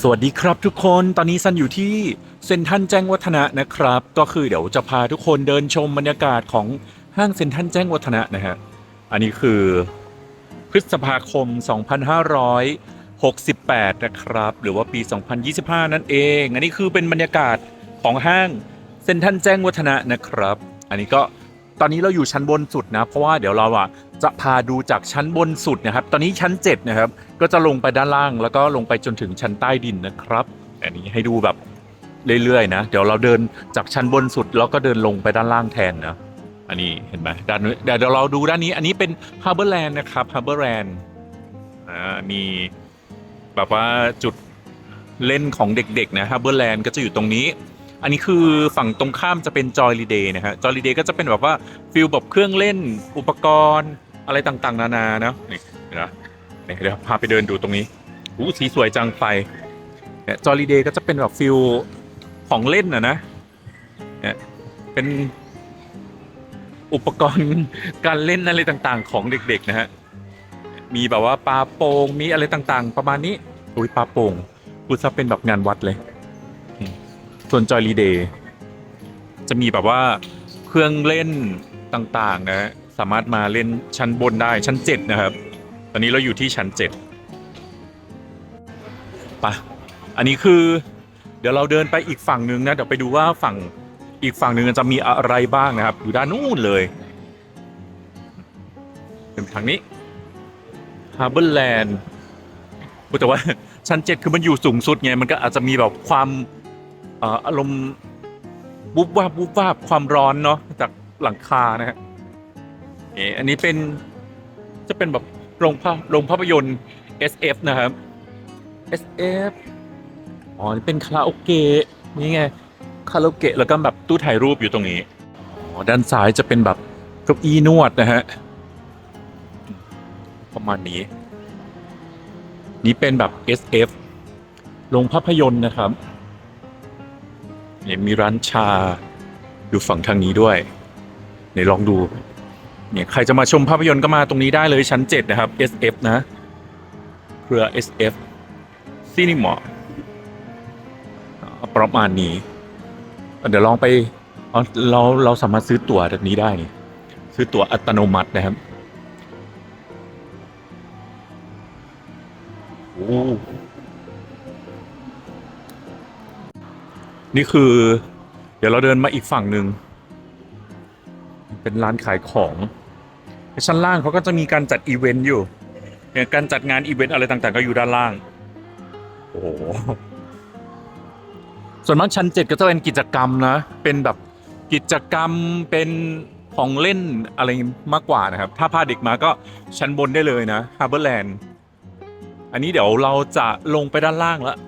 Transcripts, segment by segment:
สวัสดีครับทุกคน ตอนนี้ซันอยู่ที่เซ็นทรัลแจ้งวัฒนะนะครับ ก็คือเดี๋ยวจะพาทุกคนเดินชมบรรยากาศของห้างเซ็นทรัลแจ้งวัฒนะนะฮะ อันนี้คือพฤษภาคม 2568 นะครับ หรือว่าปี 2025 นั่นเอง อันนี้คือเป็นบรรยากาศของห้างเซ็นทรัลแจ้งวัฒนะนะครับ อันนี้ก็ ตอนนี้เราอยู่ชั้นบนสุดนะ เพราะว่าเดี๋ยวเราอะจะพาดูจากชั้นบนสุดนะครับ ตอนนี้ชั้น7นะครับ ก็จะลงไปด้านล่าง แล้วก็ลงไปจนถึงชั้นใต้ดินนะครับ อันนี้ให้ดูแบบเรื่อยๆนะ เดี๋ยวเราเดินจากชั้นบนสุดแล้วก็เดินลงไปด้านล่างแทนนะ อันนี้เห็นไหมด้านนู้เดี๋ยวเดี๋ยวเราดูด้านนี้ อันนี้เป็น Harbor Land นะครับ Harbor Land อ่ามีแบบว่าจุดเล่นของเด็กๆนะ Harbor Land ก็จะอยู่ตรงนี้ อันนี้คือฝั่งตรงข้ามจะเป็น Joy r e Day นะฮะ Joy r e Day ก็จะเป็นแบบว่าฟิลแบบเครื่องเล่นอุปกรณ์อะไรต่างๆ นานานะนี่เห็นไหมเนี่ยเดี๋ยวพาไปเดินดูตรงนี้อู้สีสวยจังไฟเนี่ยจอรีเดย์ก็จะเป็นแบบฟิลของเล่นอะนะเนี่ยเป็นอุปกรณ์การเล่นอะไรต่างๆ ของเด็ก ๆ นะฮะ มีแบบว่าปลาโป่งมีอะไรต่างๆ ประมาณนี้อุ้ยปลาโป่งพูดซะเป็นแบบงานวัดเลย ส่วนจอยรีเดย์จะมีแบบว่าเครื่องเล่นต่างๆนะสามารถมาเล่นชั้นบนได้ชั้น 7 นะครับ ตอนนี้เราอยู่ที่ชั้น7ปะอันนี้คือ เดี๋ยวเราเดินไปอีกฝั่งหนึ่งนะ เดี๋ยวไปดูว่าฝั่งอีกฝั่งหนึ่งจะมีอะไรบ้างนะครับ อยู่ด้านนู้นเลยเป็นทางนี้ Harbor Land พูดแต่ว่าชั้น 7 คือมันอยู่สูงสุดไง มันก็อาจจะมีแบบความ อารมณ์วุบวาบวุบวาบความร้อนเนาะจากหลังคานะฮะเอออันนี้เป็นจะเป็นแบบโรงภาพโรงภาพยนตร์ SF นะครับ SF อ๋อนี่เป็นคาราโอเกะนี่ไงคาราโอเกะแล้วก็แบบตู้ถ่ายรูปอยู่ตรงนี้อ๋อด้านซ้ายจะเป็นแบบเก้าอี้นวดนะฮะประมาณนี้ นี่เป็นแบบ SF โรงภาพยนตร์นะครับ เนี่ยมีร้านชาอยู่ฝั่งทางนี้ด้วยไหนลองดูเนี่ยใครจะมาชมภาพยนตร์ก็มาตรงนี้ได้เลยชั้น 7 นะครับ SF นะ เครือ SF Cinema อ่าประมาณนี้ เดี๋ยวลองไปเราเราสามารถซื้อตั๋วแบบนี้ได้ ซื้อตั๋วอัตโนมัตินะครับ นี่คือ เดี๋ยวเราเดินมาอีกฝั่งหนึ่ง เป็นร้านขายของ ชั้นล่างเขาก็จะมีการจัดอีเวนต์อยู่เนี่ยการจัดงานอีเวนต์อะไรต่างๆ ก็อยู่ด้านล่าง โอ้โห ส่วนมากชั้นเจ็ดก็จะเป็นกิจกรรมนะ เป็นแบบกิจกรรมเป็นของเล่นอะไรมากกว่านะครับ ถ้าพาเด็กมาก็ชั้นบนได้เลยนะฮาร์เบอร์แลนด์ อันนี้เดี๋ยวเราจะลงไปด้านล่างแล้ว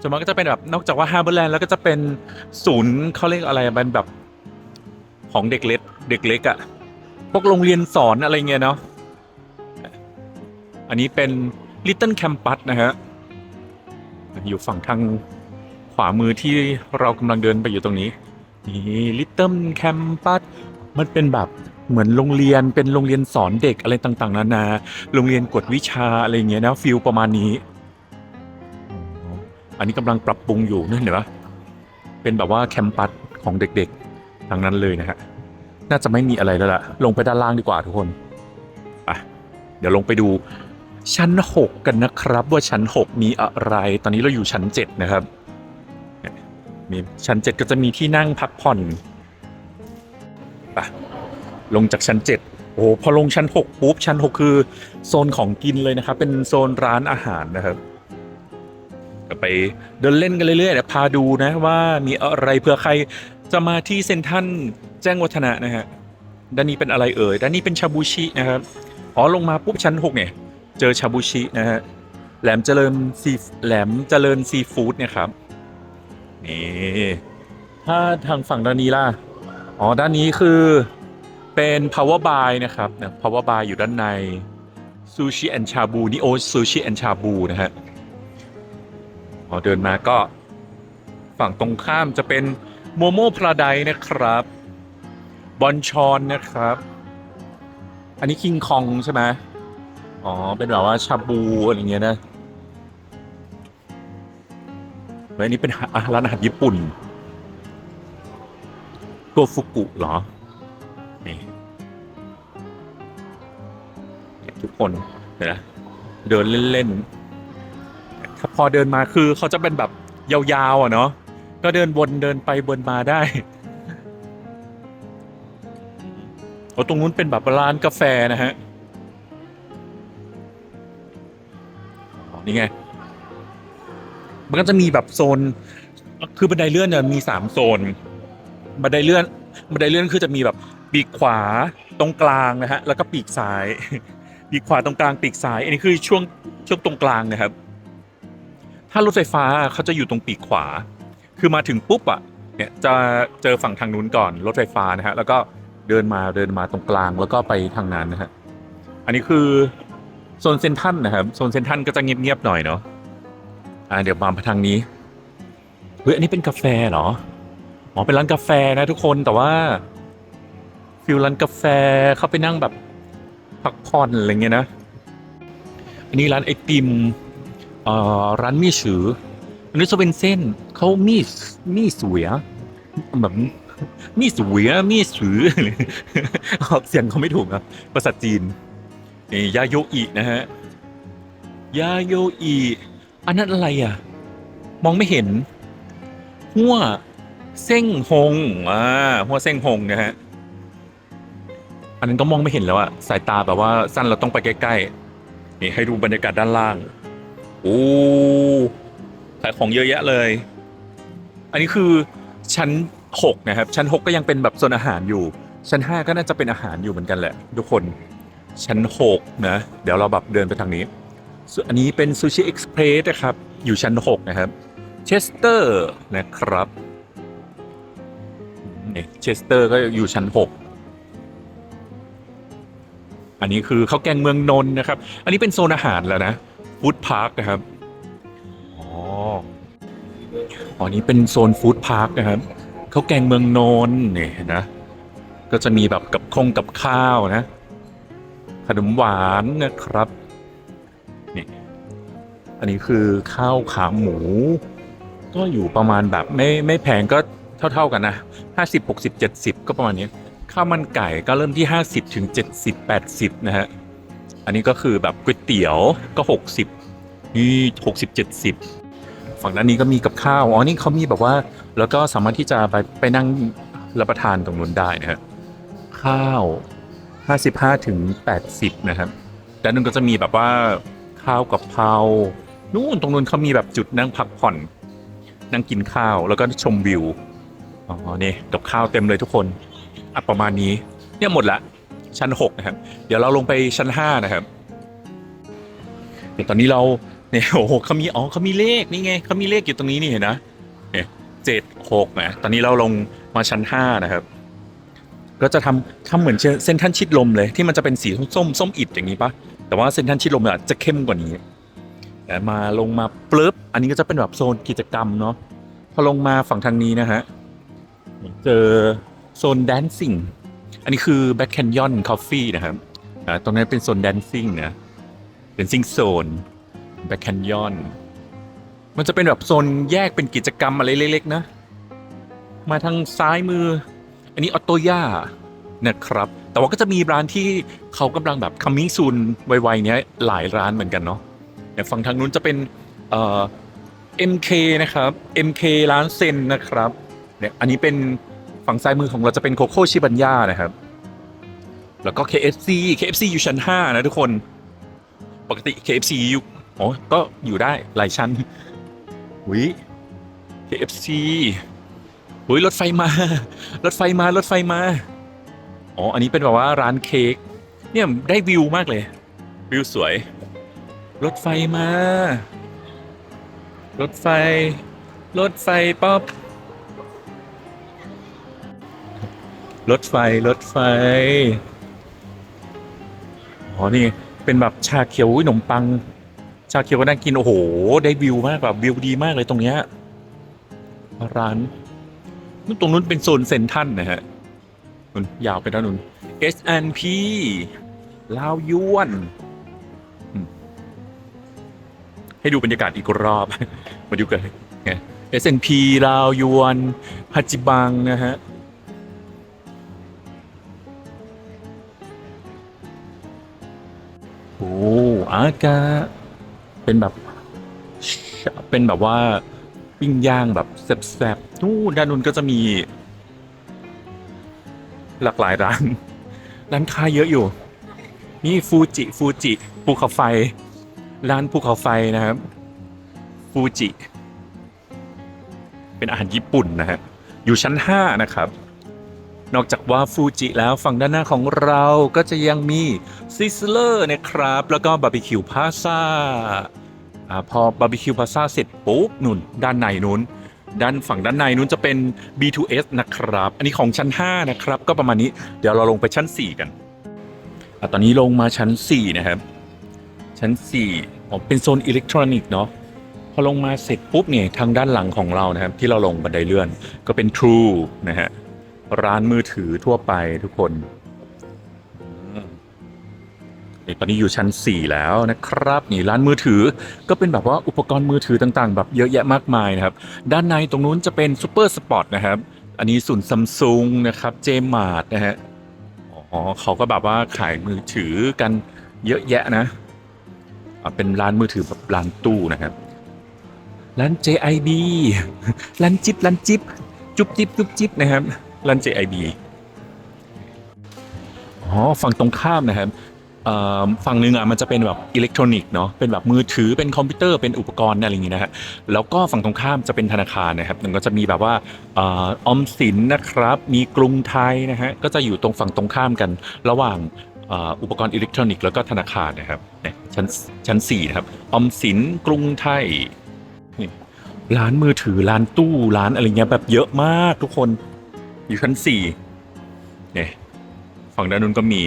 ส่วนมากก็จะเป็นแบบนอกจากว่าฮาร์เบอร์แลนด์แล้วก็จะเป็นศูนย์เขาเรียกอะไรอะเป็นแบบของเด็กเล็กเด็กเล็กอะ่ะพวกโรงเรียนสอนอะไรเงี้ยเนาะอันนี้เป็น Little Campus นะฮะอยู่ฝั่งทางขวามือที่เรากำลังเดินไปอยู่ตรงนี้นี่ Little Campus มันเป็นแบบเหมือนโรงเรียนเป็นโรงเรียนสอนเด็กอะไรต่าง ๆ นานาโรงเรียนกวดวิชาอะไรเงี้ยนะฟิลประมาณนี้ อันนี้กำลังปรับปรุงอยู่นั่นเห็นปะเป็นแบบว่าแคมปัสของเด็กๆทางนั้นเลยนะฮะน่าจะไม่มีอะไรแล้วล่ะ ลงไปด้านล่างดีกว่าทุกคนไปเดี๋ยวลงไปดูชั้น 6 กันนะครับ ว่าชั้น 6 มีอะไร ตอนนี้เราอยู่ชั้น 7 นะครับ มีชั้น 7 ก็จะมีที่นั่งพักผ่อนไปลงจากชั้น 7 โอ้โหพอลงชั้น 6 ปุ๊บ ชั้น 6 คือโซนของกินเลยนะครับ เป็นโซนร้านอาหารนะครับ ไปเดินเล่นกันเรื่อยๆเดี๋ยวพาดูนะว่ามีอะไรเผื่อใครจะมาที่เซนทรัลแจ้งวัฒนะนะฮะด้านนี้เป็นอะไรเอ่ยด้านนี้เป็นชาบูชินะครับอ๋อลงมาปุ๊บชั้น6เนี่ยเจอชาบูชินะฮะแหลมเจริญซีแหลมเจริญซีฟู้ดเนี่ยครับนี่ถ้าทางฝั่งด้านนี้ล่ะอ๋อด้านนี้คือเป็น power bar นะครับนะ power bar อยู่ด้านในซูชิแอนชาบูนี่โอซูชิแอนชาบูนะฮะ พอเดินมาก็ ฝั่งตรงข้ามจะเป็นโมโมพราไดนะครับ บอนชอนนะครับ อันนี้คิงคองใช่ไหมอ๋อ เป็นแบบว่าชาบูอะไรเงี้ยนะแล้วอันนี้เป็นอะร้านอาหารญี่ปุ่น ตัวฟุกุเหรอ นี่ ทุกคนเห็นนะเดินเล่น ๆ อเดินมาคือเขาจะเป็นแบบยาวๆอะเนาะก็เดินวนเดินไปวนมาได้โอ้ตรงนู้นเป็นแบบร้านกาแฟนะฮะนี่ไง มันก็จะมีแบบโซน คือบันไดเลื่อนเนี่ยมีสามโซน บันไดเลื่อน บันไดเลื่อนคือจะมีแบบปีกขวาตรงกลางนะฮะ แล้วก็ปีกซ้าย ปีกขวาตรงกลางปีกซ้าย อันนี้คือช่วงช่วงตรงกลางนะครับ ถ้ารถไฟฟ้าเขาจะอยู่ตรงปีกขวา คือมาถึงปุ๊บอะเนี่ยจะเจอฝั่งทางนู้นก่อนรถไฟฟ้านะฮะแล้วก็เดินมาเดินมาตรงกลางแล้วก็ไปทางนั้นนะฮะอันนี้คือโซนเซนทันนะครับโซนเซนทันก็จะเงียบๆหน่อยเนาะอ่าเดี๋ยวมาทางนี้เฮ้ยอันนี้เป็นกาแฟเหรออ๋อเป็นร้านกาแฟนะทุกคนแต่ว่าฟิลร้านกาแฟเข้าไปนั่งแบบพักผ่อนอะไรเงี้ยนะ อันนี้ร้านไอติม เอ่อร้านมี่ฉืออันนี้จะเป็นเส้นเขามี่มี่สวยอแบบมี่สวยอมี่ฉือออกเสียงเขาไม่ถูกนะภาษาจีนนี่ยาโยอินะฮะยาโยอิอันนั้นอะไรอะ มองไม่เห็น หัวเส้งหงอ่าหัวเส้งหงนะฮะอันนั้นก็มองไม่เห็นแล้วอะสายตาแบบว่าสั้นเราต้องไปใกล้ๆนี่ให้ดูบรรยากาศด้านล่าง โอ้ขายของเยอะแยะเลย อันนี้คือชั้นหกนะครับ ชั้นหกก็ยังเป็นแบบโซนอาหารอยู่ ชั้นห้าก็น่าจะเป็นอาหารอยู่เหมือนกันแหละ ทุกคน ชั้นหกนะ เดี๋ยวเราแบบเดินไปทางนี้ อันนี้เป็นซูชิเอ็กซ์เพรสนะครับ อยู่ชั้นหกนะครับ เชสเตอร์นะครับนี่เชสเตอร์ก็อยู่ชั้นหกอันนี้คือข้าวแกงเมืองนนท์นะครับ อันนี้เป็นโซนอาหารแล้วนะ ฟู้ดพาร์คนะครับ อ๋ออ๋อนี้เป็นโซนฟู้ดพาร์คนะครับเขาแกงเมืองนนท์นี่เห็นนะ ก็จะมีแบบกับคงกับข้าวนะ ขนมหวานนะครับนี่อันนี้คือข้าวขาหมู ก็อยู่ประมาณแบบไม่ไม่แพงก็เท่า ๆกันนะห้าสิบหกสิบเจ็ดสิบก็ประมาณนี้ ข้าวมันไก่ก็เริ่มที่ห้าสิบถึงเจ็ดสิบแปดสิบนะฮะ อันนี้ก็คือแบบก๋วยเตี๋ยวก็หกสิบนี่หกสิบเจ็ดสิบฝั่งด้านนี้ก็มีกับข้าว อ๋อ นี่เขามีแบบว่า แล้วก็สามารถที่จะไปไปนั่งรับประทานตรงนู้นได้นะฮะข้าวห้าสิบห้าถึงแปดสิบนะครับด้านนู้นก็จะมีแบบว่าข้าวกับเพรานู่นตรงนู้นเขามีแบบจุดนั่งพักผ่อน นั่งกินข้าวแล้วก็ชมวิว อ๋อ นี่กับข้าวเต็มเลยทุกคนอะประมาณนี้ เนี่ยหมดละ ชั้นหกนะครับ เดี๋ยวเราลงไปชั้นห้านะครับเดี๋ยวตอนนี้เราเนี่ยโอ้โหเขามีอ๋อเขามีเลขนี่ไงเขามีเลขอยู่ตรงนี้นี่เห็นนะเนี่ยเจ็ดหกนะตอนนี้เราลงมาชั้นห้านะครับ ก็จะทำทำเหมือนเส้นท่านชิดลมเลยที่มันจะเป็นสีส้มส้มอิดอย่างนี้ปะแต่ว่าเส้นท่านชิดลมเนี่ยจะเข้มกว่านี้แต่มาลงมาปลึบอันนี้ก็จะเป็นแบบโซนกิจกรรมเนาะพอลงมาฝั่งทางนี้นะฮะเจอโซนแดนซิ่ง อันนี้คือแบ็คแคนยอนคอฟฟี่นะครับตรงนั้นเป็นโซนแดนซิ่งนะแดนซิ่งโซนแบ็คแคนยอนมันจะเป็นแบบโซนแยกเป็นกิจกรรมอะไรเล็กๆนะ มาทางซ้ายมือ อันนี้ออโตย่านะครับ แต่ว่าก็จะมีร้านที่เขากำลังแบบ coming soon ไวๆเนี้ยหลายร้านเหมือนกันเนาะแต่ฝั่งทางนู้นจะเป็นเอ่อ MK นะครับ MK ร้านเซนนะครับเนี่ยอันนี้เป็น ฝั่งซ้ายมือของเราจะเป็นโคโค่ชิบัญญานะครับ แล้วก็ KFC KFC อยู่ชั้น 5 นะทุกคน ปกติ KFC อยู่อ๋อก็อยู่ได้หลายชั้นหุย KFC หุยรถไฟมา รถไฟมารถไฟมา อ๋อ อันนี้เป็นแบบว่าร้านเค้ก เนี่ยได้วิวมากเลย วิวสวย รถไฟมา รถไฟ รถไฟป๊อป รถไฟรถไฟ อ๋อ นี่ เป็นแบบชาเขียวขนมปัง ชาเขียวก็น่ากิน โอ้โห ได้วิวมากแบบวิวดีมากเลยตรงเนี้ยร้านนู่นตรงนู้นเป็นโซนเซนทันนะฮะนู่นยาวไปด้านนู้น S&P ลาวยวน ให้ดูบรรยากาศอีกรอบ มาดูกันไง S&P ลาวยวนฮัจิบังนะฮะ อากาเป็นแบบ เป็นแบบว่าปิ้งย่างแบบแซ่บๆนู่นด้านนู้นก็จะมี หลากหลายร้าน ร้านค้าเยอะอยู่ นี่ฟูจิฟูจิภูเขาไฟ ร้านภูเขาไฟนะครับ ฟูจิ เป็นอาหารญี่ปุ่นนะฮะ อยู่ชั้น5นะครับ นอกจากว่าฟูจิแล้วฝั่งด้านหน้าของเราก็จะยังมีซิสเลอร์นะครับ แล้วก็บาร์บีคิวพาซาอ่าพอบาร์บีคิวพาซาเสร็จปุ๊บนุ่น ด้านในนู้นด้านฝั่งด้านในนู้นจะเป็น B2S นะครับ อันนี้ของชั้น 5 นะครับ ก็ประมาณนี้ เดี๋ยวเราลงไปชั้น 4 กันอตอนนี้ลงมาชั้น 4 นะครับ ชั้น4อ๋อเป็นโซนอิเล็กทรอนิกส์เนาะ พอลงมาเสร็จปุ๊บเนี่ยทางด้านหลังของเรานะครับ ที่เราลงบันไดเลื่อนก็เป็น True นะฮะ ร้านมือถือทั่วไปทุกคนอืมนี่ตอนนี้อยู่ชั้น 4 แล้วนะครับนี่ร้านมือถือก็เป็นแบบว่าอุปกรณ์มือถือต่างๆ แบบเยอะแยะมากมายนะครับ ด้านในตรงนู้นจะเป็นซูเปอร์สปอร์ตนะครับ อันนี้ศูนย์ซัมซุงนะครับเจมาร์ดนะฮะอ๋อเขาก็แบบว่าขายมือถือกันเยอะแยะนะอะเป็นร้านมือถือแบบร้านตู้นะครับร้าน JIB ร้านจิ๊บร้านจิ๊บจุ๊บจิ๊บจุ๊บจิ๊บนะครับ ร้าน JIB อ๋อฝั่งตรงข้ามนะครับฝั่งหนึ่งอะมันจะเป็นแบบอิเล็กทรอนิกส์เนาะเป็นแบบมือถือเป็นคอมพิวเตอร์เป็นอุปกรณ์อะไรอย่างงี้นะฮะแล้วก็ฝั่งตรงข้ามจะเป็นธนาคารนะครับมันก็จะมีแบบว่าออมสินนะครับ มีกรุงไทยนะฮะก็จะอยู่ตรงฝั่งตรงข้ามกัน ระหว่างอุปกรณ์อิเล็กทรอนิกส์แล้วก็ธนาคารนะครับนี่ชั้นชั้นสี่นะครับออมสินกรุงไทยร้านมือถือร้านตู้ร้านอะไรเงี้ยแบบเยอะมากทุกคน อยู่ชั้นสี่เนี่ยฝั่งด้านนู้นก็มี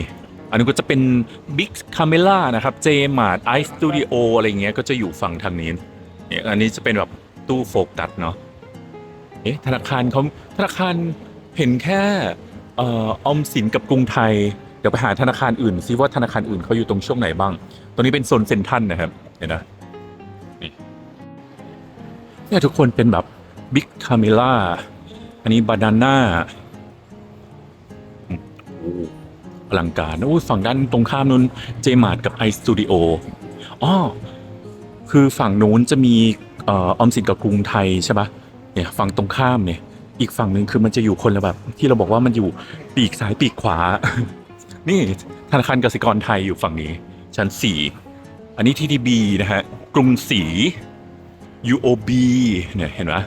อันนู้ก็จะเป็น Big Camera นะครับ J Mart i Studio อะไรเงี้ยก็จะอยู่ฝั่งทางนี้เนี่ยอันนี้จะเป็นแบบตู้โฟกัสเนาะเอ๊ะธนาคารเขาธนาคารเห็นแค่อออมสินกับกรุงไทย เดี๋ยวไปหาธนาคารอื่นซิว่าธนาคารอื่นเขาอยู่ตรงช่วงไหนบ้าง ตรงนี้เป็นโซนเซ็นทรัลนะครับเห็นนะเนี่ยทุกคนเป็นแบบบิ๊กคาเมล่า อันนี้บานาน่าอลังการนะอุ้ยฝั่งด้านตรงข้ามนู้นเจมาร์ดกับไอสตูดิโออ๋อคือฝั่งนู้นจะมีออมสินกับกรุงไทยใช่ปะเนี่ยฝั่งตรงข้ามเนี่ย อีกฝั่งหนึ่งคือมันจะอยู่คนละแบบ ที่เราบอกว่ามันอยู่ปีกซ้ายปีกขวา นี่ธนาคารกสิกรไทยอยู่ฝั่งนี้ ชั้นสี่อันนี้ TDB นะฮะกรุงศรี UOB เนี่ยเห็นไหมอะ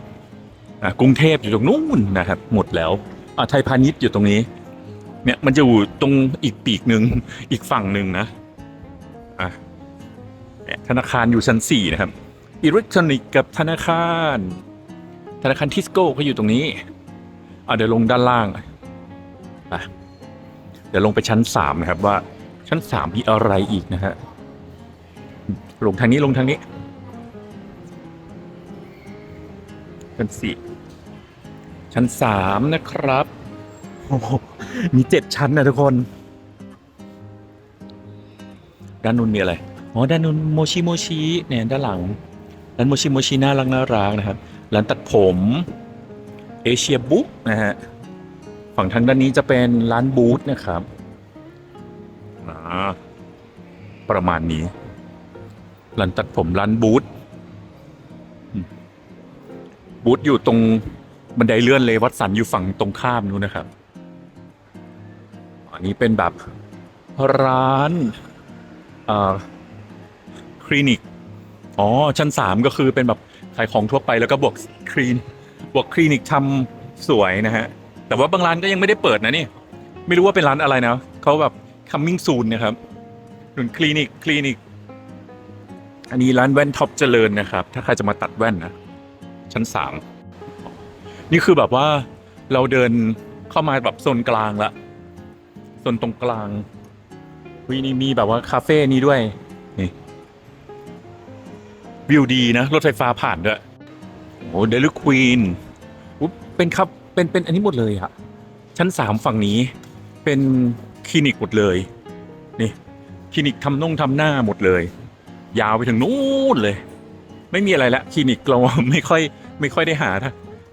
กรุงเทพอยู่ตรงนู้นนะครับ หมดแล้วอะไทยพาณิชย์อยู่ตรงนี้ เนี่ยมันจะอยู่ตรงอีกปีกหนึ่งอีกฝั่งหนึ่งนะอะธนาคารอยู่ชั้นสี่นะครับอิเล็กทรอนิกส์กับธนาคาร ธนาคารทิสโก้ก็อยู่ตรงนี้อะเดี๋ยวลงด้านล่างอะเดี๋ยวลงไปชั้นสามนะครับว่าชั้นสามมีอะไรอีกนะฮะลงทางนี้ลงทางนี้ชั้นสี่ ชั้นสามนะครับโอ้โหมีเจ็ดชั้นนะทุกคน ด้านนู้นมีอะไร อ๋อ ด้านนู้นโมชิโมชิเนี่ยด้านหลัง ร้านโมชิโมชิน่ารักน่ารักนะครับ ร้านตัดผมเอเชียบุ๊กนะฮะ ฝั่งทางด้านนี้จะเป็นร้านบูธนะครับอ่าประมาณนี้ ร้านตัดผมร้านบูธบูธอยู่ตรง บันไดเลื่อนเลยวัดสันอยู่ฝั่งตรงข้ามนู้นนะครับ อันนี้เป็นแบบร้านเอ่อคลินิก อ๋อ ชั้นสามก็คือเป็นแบบขายของทั่วไปแล้วก็บวกคลีนบวกคลินิกทำสวยนะฮะ แต่ว่าบางร้านก็ยังไม่ได้เปิดนะนี่ ไม่รู้ว่าเป็นร้านอะไรนะเขาแบบ coming soon นะครับหนุนคลินิกคลินิก อันนี้ร้านแว่นท็อปเจริญนะครับ ถ้าใครจะมาตัดแว่นนะ ชั้นสาม นี่คือแบบว่าเราเดินเข้ามาแบบโซนกลางละโซนตรงกลางวินี่มีแบบว่าคาเฟ่นี้ด้วยนี่วิวดีนะรถไฟฟ้าผ่านด้วยโอ้เดลิควีนเป็นครับเป็นเป็นอันนี้หมดเลยอะชั้นสามฝั่งนี้ เป็นคลินิกหมดเลยนี่คลินิกทำน่งทำหน้าหมดเลย ยาวไปถึงนู้นเลย ไม่มีอะไรละคลินิกเราไม่ค่อยไม่ค่อยได้หา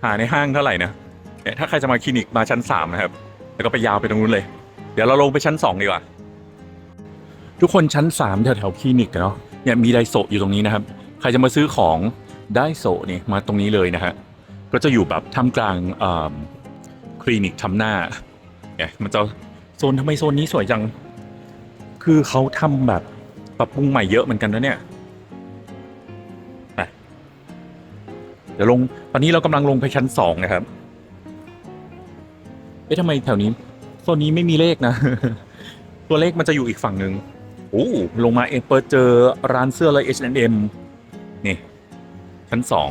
หาในห้างเท่าไหร่นะเนี่ยถ้าใครจะมาคลินิกมาชั้นสามนะครับ แล้วก็ไปยาวไปตรงนู้นเลย เดี๋ยวเราลงไปชั้นสองดีกว่า ทุกคนชั้นสามแถวแถวคลินิกเนาะ เนี่ยมีไดโซะอยู่ตรงนี้นะครับ ใครจะมาซื้อของไดโซะนี่มาตรงนี้เลยนะฮะ ก็จะอยู่แบบท่ามกลางคลินิกทำหน้าเนี่ยมันจะโซนทำไมโซนนี้สวยจัง คือเขาทำแบบปรับปรุงใหม่เยอะเหมือนกันนะเนี่ย ดี๋ยวลงตอนนี้เรากำลังลงไปชั้นสองนะครับเอ๊ะทำไมแถวนี้โซนนี้ไม่มีเลขนะ ตัวเลขมันจะอยู่อีกฝั่งหนึ่งโอ้ลงมาเอเปิดเจอร้านเสื้อเลย H&M นี่ ชั้นสอง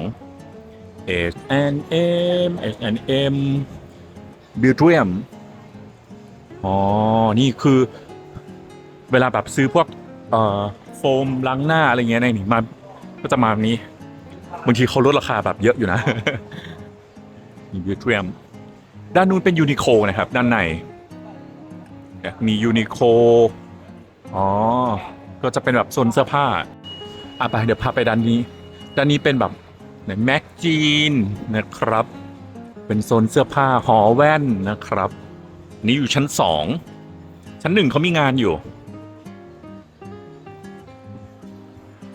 H&M H&M b e a u t r i u m อ๋อ นี่คือ เวลาแบบซื้อพวก เอ่อ โฟมล้างหน้า อะไรเงี้ยในนี่มา ก็จะมาแบบนี้ บางทีเขาลดราคาแบบเยอะอยู่นะนี่บิวเทียมด้านนู้นเป็นยูนิโคนะครับ ด้านในมียูนิโคอ๋อ ก็จะเป็นแบบโซนเสื้อผ้าอะไปเดี๋ยวพาไปด้านนี้ ด้านนี้เป็นแบบแม็กจีนนะครับ เป็นโซนเสื้อผ้าหอแว่นนะครับ นี่อยู่ชั้นสองชั้นหนึ่งเขามีงานอยู่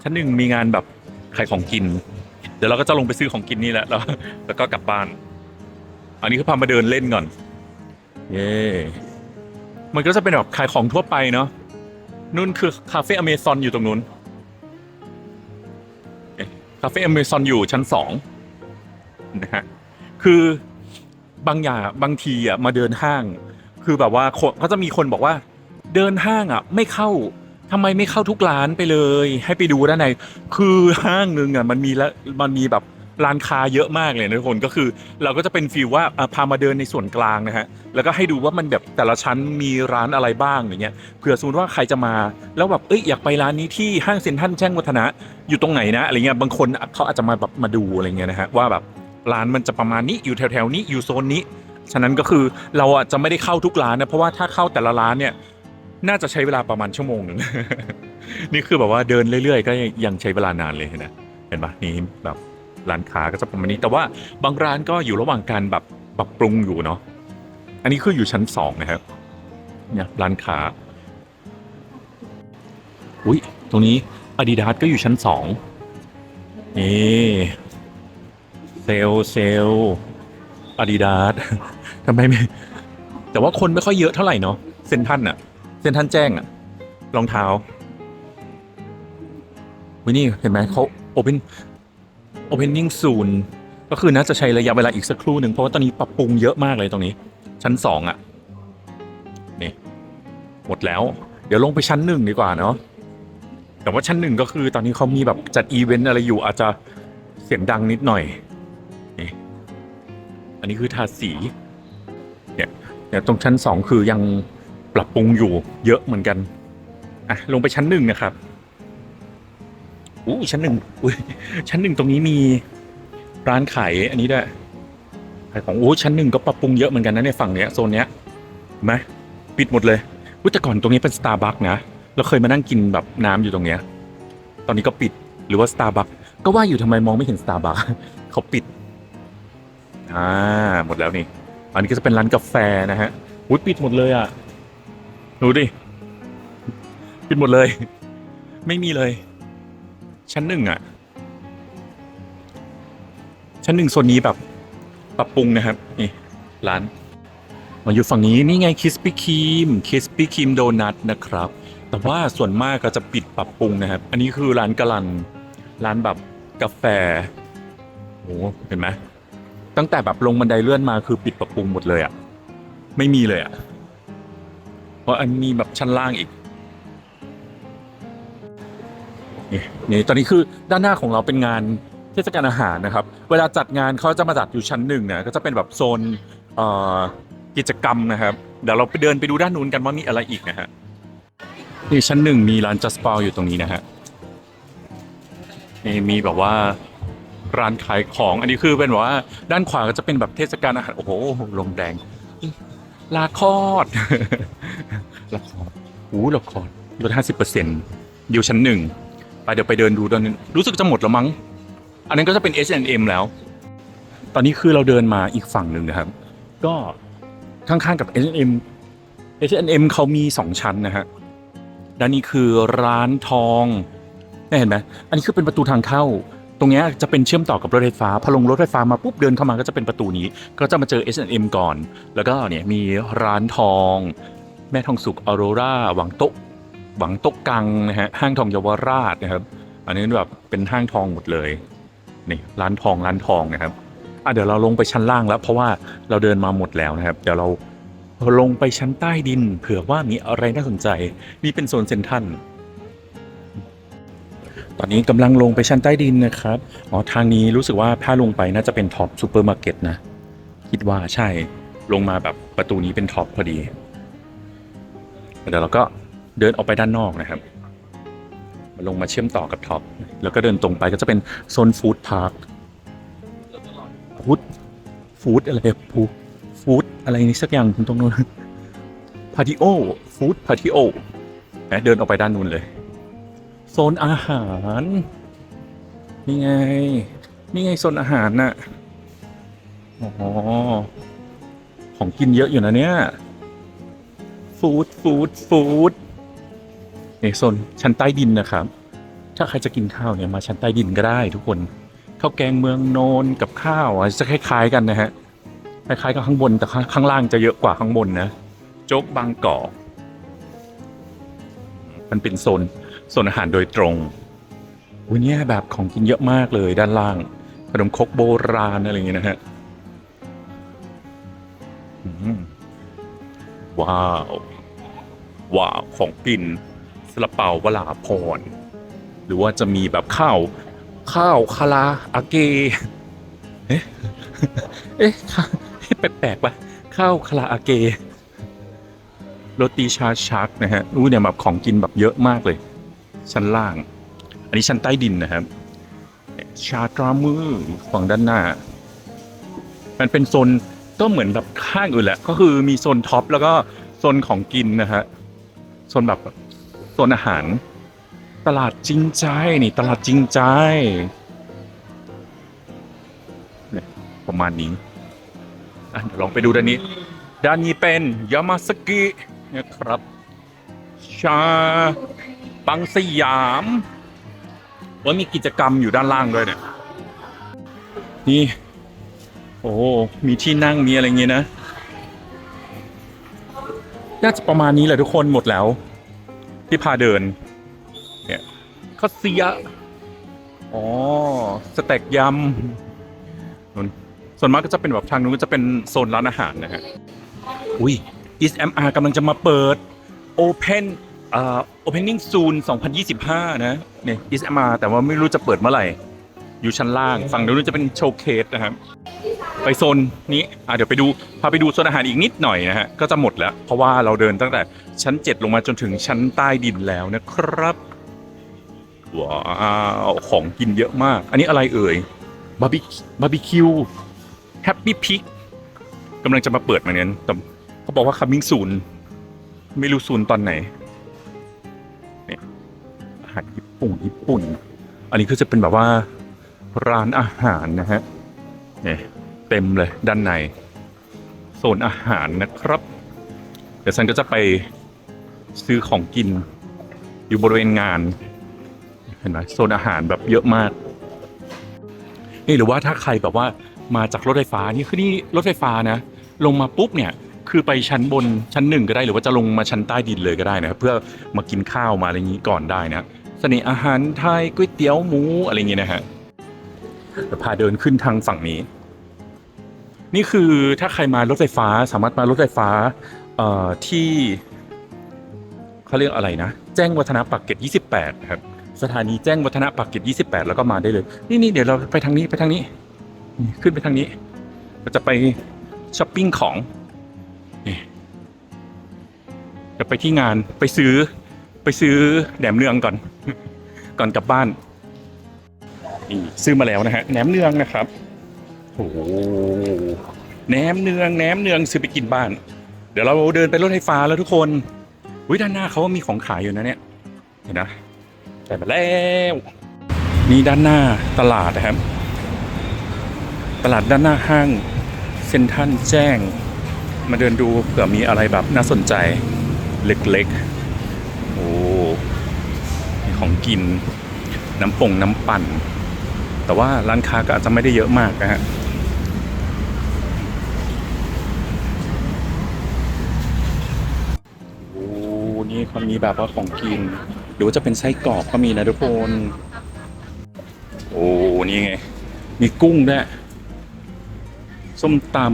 ชั้นหนึ่งมีงานแบบขายของกิน เดี๋ยวเราก็จะลงไปซื้อของกินนี่แหละแล้วแล้วก็กลับบ้าน อันนี้คือพามาเดินเล่นก่อน เย่มันก็จะเป็นแบบขายของทั่วไปเนาะนู่นคือคาเฟ่อเมซอนอยู่ตรงนู้นคาเฟ่อเมซอนอยู่ชั้นสองนะฮะคือบางอย่างบางทีอะมาเดินห้าง คือแบบว่าเขาจะมีคนบอกว่า เดินห้างอะ ไม่เข้า ทำไมไม่เข้าทุกร้านไปเลย ให้ไปดูด้านใน คือห้างหนึงอะมันมีละมันมีแบบร้านค้าเยอะมากเลยนะทุกคนก็คือ เราก็จะเป็นฟีลว่าอะพามาเดินในส่วนกลางนะฮะแล้วก็ให้ดูว่ามันแบบแต่ละชั้นมีร้านอะไรบ้างอย่างเงี้ยเผื่อสมมติว่าใครจะมา แล้วแบบเอ้ยอยากไปร้านนี้ที่ห้างเซ็นทรัลแจ้งวัฒนะอยู่ตรงไหนนะอะไรเงี้ยบางคนเขาอาจจะมาแบบมาดูอะไรเงี้ยนะฮะว่าแบบร้านมันจะประมาณนี้อยู่แถวๆนี้อยู่โซนนี้ ฉะนั้นก็คือเราอะจะไม่ได้เข้าทุกร้านนะเพราะว่าถ้าเข้าแต่ละร้านเนี่ย น่าจะใช้เวลาประมาณชั่วโมงหนึ่ง นี่คือแบบว่าเดินเรื่อยๆ ก็ยังใช้เวลานานเลยนะ เห็นปะนี่แบบร้านค้าก็จะประมาณนี้ แต่ว่าบางร้านก็อยู่ระหว่างการแบบปรับปรุงอยู่เนาะ อันนี้คืออยู่ชั้นสองนะครับ เนี่ยร้านค้า อุ้ยตรงนี้ Adidas ก็อยู่ชั้นสองนี่เซลเซล Adidas ทำไมไม่ แต่ว่าคนไม่ค่อยเยอะเท่าไหร่เนาะเซนทันอะ เซนทรันแจ้งอะรองเท้าวินี่เห็นไหมเขาโอเพนโอเพนนิ่งซูนย์ก็คือน่าจะใช้ระยะเวลาอีกสักครู่หนึ่งเพราะว่าตอนนี้ปรับปรุงเยอะมากเลยตรงนี้ ชั้นสองอะนี่หมดแล้ว เดี๋ยวลงไปชั้นหนึ่งดีกว่าเนาะแต่ว่าชั้นหนึ่งก็คือตอนนี้เขามีแบบจัดอีเวนต์อะไรอยู่อาจจะเสียงดังนิดหน่อยนี่อันนี้คือทาสีเนี่ยตรงชั้นสองคือยัง ปรับปรุงอยู่เยอะเหมือนกันอะลงไปชั้นหนึ่งนะครับอู้ชั้นหนึ่งอุ้ยชั้นหนึ่งตรงนี้มีร้านขายอันนี้ด้วยขายของโอ้ชั้นหนึ่งก็ปรับปรุงเยอะเหมือนกันนะในฝั่งเนี้ยโซนเนี้ยเห็นไหมปิดหมดเลยอุ้ยแต่ก่อนตรงนี้เป็นสตาร์บัคนะเราเคยมานั่งกินแบบน้ำอยู่ตรงเนี้ย ตอนนี้ก็ปิดหรือว่าสตาร์บัคก็ว่าอยู่ทำไมมองไม่เห็นสตาร์บัคเขาปิดอ่าหมดแล้วนี่ อันนี้ก็จะเป็นร้านกาแฟนะฮะอุ้ยปิดหมดเลยอะ ดูดิ ปิดหมดเลย ไม่มีเลย ชั้นหนึ่งอะชั้นหนึ่งโซนนี้แบบ ปรับปรุงนะครับ นี่ ร้านมาอยู่ฝั่งนี้นี่ไงคิสปี้ครีมคิสปี้ครีมโดนัทนะครับ แต่ว่าส่วนมากก็จะปิดปรับปรุงนะครับ อันนี้คือร้านกะลันร้านแบบกาแฟโอ้เห็นไหมตั้งแต่แบบลงบันไดเลื่อนมาคือปิดปรับปรุงหมดเลยอะไม่มีเลยอะ เพราะอันมีแบบชั้นล่างอีกนี่ตอนนี้คือด้านหน้าของเราเป็นงานเทศกาลอาหารนะครับ เวลาจัดงานเขาจะมาจัดอยู่ชั้นหนึ่งนี่ยก็จะเป็นแบบโซนกิจกรรมนะครับ เดี๋ยวเราไปเดินไปดูด้านนู้นกันว่ามีอะไรอีกนะฮะนี่ชั้นหนึ่งมีร้านจัสปาอยู่ตรงนี้นะฮะนี่มีแบบว่าร้านขายของอันนี้คือเป็นแบบว่าด้านขวาก็จะเป็นแบบเทศกาลอาหารโอ้โหลมแดง ลาคอดลาคอดอู้ลาคอดลดห้าสิบเปอร์เซ็นต์อยู่ชั้นหนึ่งไปเดี๋ยวไปเดินดูตอนนี้รู้สึกจะหมดแล้วมั้ง อันนั้นก็จะเป็น H&M แล้ว ตอนนี้คือเราเดินมาอีกฝั่งหนึ่งนะครับ ก็ข้างๆกับ H&M H&M เขามีสองชั้นนะฮะด้านนี้คือร้านทองเห็นไหมอันนี้คือเป็นประตูทางเข้า ตรงนี้จะเป็นเชื่อมต่อกับรถไฟฟ้าพอลงรถไฟฟ้ามาปุ๊บเดินเข้ามาก็จะเป็นประตูนี้ ก็จะมาเจอ H&M ก่อน แล้วก็เนี่ยมีร้านทอง แม่ทองสุกออโรราหวังโต๊ะหวังโต๊ะกังนะฮะห้างทองเยาวราชนะครับ อันนี้แบบเป็นห้างทองหมดเลยนี่ร้านทองร้านทองนะครับอะเดี๋ยวเราลงไปชั้นล่างแล้ว เพราะว่าเราเดินมาหมดแล้วนะครับ เดี๋ยวเราลงไปชั้นใต้ดิน เผื่อว่ามีอะไรน่าสนใจนี่เป็นโซนเซ็นทรัล ตอนนี้กำลังลงไปชั้นใต้ดินนะครับอ๋อทางนี้รู้สึกว่าถ้าลงไปน่าจะเป็นท็อปซูเปอร์มาร์เก็ตนะ คิดว่าใช่ลงมาแบบประตูนี้เป็นท็อปพอดีเดี๋ยวเราก็เดินออกไปด้านนอกนะครับมาลงมาเชื่อมต่อกับท็อปแล้วก็เดินตรงไปก็จะเป็นโซนฟู้ดพาร์คฟู้ดฟู้ดอะไรฟูฟู้ดอะไรนี่สักอย่างตรงนู้นพาติโอฟู้ดพาติโอเดินออกไปด้านนู้นเลย โซนอาหาร นี่ไง นี่ไงโซนอาหารน่ะอ๋อของกินเยอะอยู่นะเนี่ย ฟู้ดฟู้ดฟู้ดในโซนชั้นใต้ดินนะครับ ถ้าใครจะกินข้าวเนี่ยมาชั้นใต้ดินก็ได้ทุกคน ข้าวแกงเมืองโนนกับข้าวอะจะคล้ายๆกันนะฮะ คล้ายๆกับข้างบนแต่ข้างข้างล่างจะเยอะกว่าข้างบนนะ โจ๊กบางกอก มันเป็นโซน โซนอาหารโดยตรงวันนี้แบบของกินเยอะมากเลยด้านล่าง ขนมครกโบราณอะไรอย่างเงี้ยนะฮะอืมว้าว ว้าว ของกินสลาเปาวลาพร หรือว่าจะมีแบบข้าว ข้าวคาราอาเกเอ๊ะเอ๊ะแปลกๆปะข้าวคาราอาเกโรตีชาชักนะฮะอู้เนี่ยแบบของกินแบบเยอะมากเลย ชั้นล่าง อันนี้ชั้นใต้ดินนะครับ ชาตรามือฝั่งด้านหน้า มันเป็นโซนก็เหมือนแบบข้างอื่นแหละ ก็คือมีโซนท็อปแล้วก็โซนของกินนะฮะโซนแบบโซนอาหาร ตลาดจริงใจนี่ ตลาดจริงใจเนี่ยประมาณนี้เดี๋ยวลองไปดูด้านนี้ ด้านนี้เป็นยามาสกินะครับชา ปังสยามว่ามีกิจกรรมอยู่ด้านล่างด้วยเนี่ย นี่ โอ้มีที่นั่งมีอะไรเงี้ยนะ น่าจะประมาณนี้แหละทุกคนหมดแล้ว ที่พาเดิน เนี่ยข้าเสีย อ๋อ สเต็กยำนู่นส่วนมากก็จะเป็นแบบทางนู้นก็จะเป็นโซนร้านอาหารนะฮะ อุ้ย East MR กำลังจะมาเปิด Open อ่า Opening Soon 2025 นะเนี่ย East MR แต่ว่าไม่รู้จะเปิดเมื่อไหร่ อยู่ชั้นล่างฝั่งนู้นจะเป็นโชว์เคสนะครับ ไปโซนนี้อะเดี๋ยวไปดูพาไปดูโซนอาหารอีกนิดหน่อยนะฮะ ก็จะหมดแล้ว เพราะว่าเราเดินตั้งแต่ชั้น 7 ลงมาจนถึงชั้นใต้ดินแล้วนะครับว้าวของกินเยอะมาก อันนี้อะไรเอ่ยบาร์บีบาร์บีคิวแฮปปี้พิกกำลังจะมาเปิดมาเนี่ยแต่เขาบอกว่าคัมมิ่งซูนไม่รู้ซูนตอนไหนเนี่ยอา หารญี่ปุ่นญี่ปุ่น อันนี้ก็จะเป็นแบบว่าร้านอาหารนะฮะเนี่ยเต็มเลยด้านในโซนอาหารนะครับ เดี๋ยวฉันก็จะไปซื้อของกิน อยู่บริเวณงาน เห็นไหมโซนอาหารแบบเยอะมากนี่หรือว่าถ้าใครแบบว่ามาจากรถไฟฟ้านี่คือนี่รถไฟฟ้านะ ลงมาปุ๊บเนี่ยคือไปชั้นบนชั้นหนึ่งก็ได้หรือว่าจะลงมาชั้นใต้ดินเลยก็ได้นะเพื่อมากินข้าวมาอะไรอย่างนี้ก่อนได้นะ เสน่ห์อาหารไทยก๋วยเตี๋ยวหมูอะไรอย่างเงี้ยนะฮะเดี๋ยวพาเดินขึ้นทางฝั่งนี้ นี่คือถ้าใครมารถไฟฟ้าสามารถมารถไฟฟ้าเอ่อที่เขาเรียกอะไรนะ แจ้งวัฒนะปากเกร็ด28 ครับ สถานีแจ้งวัฒนะปากเกร็ด28 แล้วก็มาได้เลย นี่นี่เดี๋ยวเราไปทางนี้ไปทางนี้นี่ขึ้นไปทางนี้ เราจะไปช้อปปิ้งของนี่จะไปที่งานไปซื้อ ไปซื้อแหนมเนืองก่อน ก่อนกลับบ้านนี่ซื้อมาแล้วนะฮะแหนมเนืองนะครับโอ้แหนมเนืองแหนมเนืองซื้อไปกินบ้าน เดี๋ยวเราเดินไปรถไฟฟ้าแล้วทุกคนวิด้านหน้าเขามีของขายอยู่นะเนี่ยเห็นนะแต่มาแล้วนี่ด้านหน้าตลาดนะครับ ตลาดด้านหน้าห้างเซ็นทรัลแจ้ง มาเดินดูเผื่อมีอะไรแบบน่าสนใจเล็กๆ ของกิน น้ำปงน้ำปั่น แต่ว่าร้านค้าก็อาจจะไม่ได้เยอะมากนะฮะโอ้นี่เขามีแบบว่าของกิน หรือว่าจะเป็นไส้กรอกก็มีนะทุกคนโอ้นี่ไง มีกุ้งด้วยส้มตำ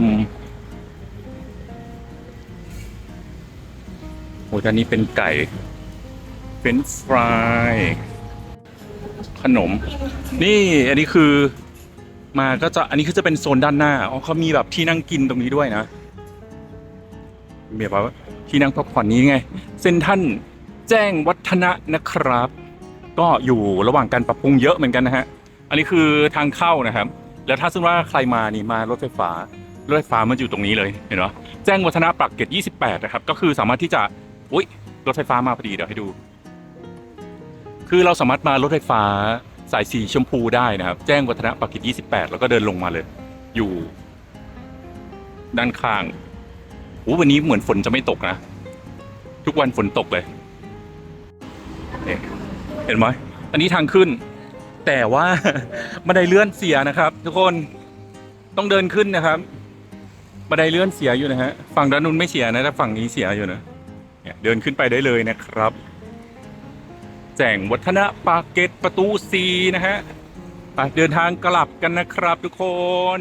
โอ้ยอันนี้เป็นไก่ เป็นฟรายขนม นี่อันนี้คือมาก็จะอันนี้คือจะเป็นโซนด้านหน้าอ๋อเขามีแบบที่นั่งกินตรงนี้ด้วยนะแบบว่าที่นั่งพักผ่อนนี้ไงเส้นท่านแจ้งวัฒนะนะครับ ก็อยู่ระหว่างการปรับปรุงเยอะเหมือนกันนะฮะอันนี้คือทางเข้านะครับ แล้วถ้าสมมติว่าใครมานี่มารถไฟฟ้ารถไฟฟ้ามันอยู่ตรงนี้เลยเห็นไหมแจ้งวัฒนะปากเกร็ด28 นะครับ ก็คือสามารถที่จะอุ้ยรถไฟฟ้ามาพอดีเดี๋ยวให้ดู คือเราสามารถมารถไฟฟ้าสายสีชมพูได้นะครับ แจ้งวัฒนะปากเกร็ด28 แล้วก็เดินลงมาเลย อยู่ ด้านข้างโอ้วันนี้เหมือนฝนจะไม่ตกนะ ทุกวันฝนตกเลยเนี่ยเห็นไหมอันนี้ทางขึ้น แต่ว่าบันไดเลื่อนเสียนะครับ ทุกคนต้องเดินขึ้นนะครับบันไดเลื่อนเสียอยู่นะฮะฝั่งด้านนู้นไม่เสียนะแต่ฝั่งนี้เสียอยู่นะเนี่ยเดินขึ้นไปได้เลยนะครับ แจ้งวัฒนะปากเกตประตูซีนะฮะไปเดินทางกลับกันนะครับทุกคน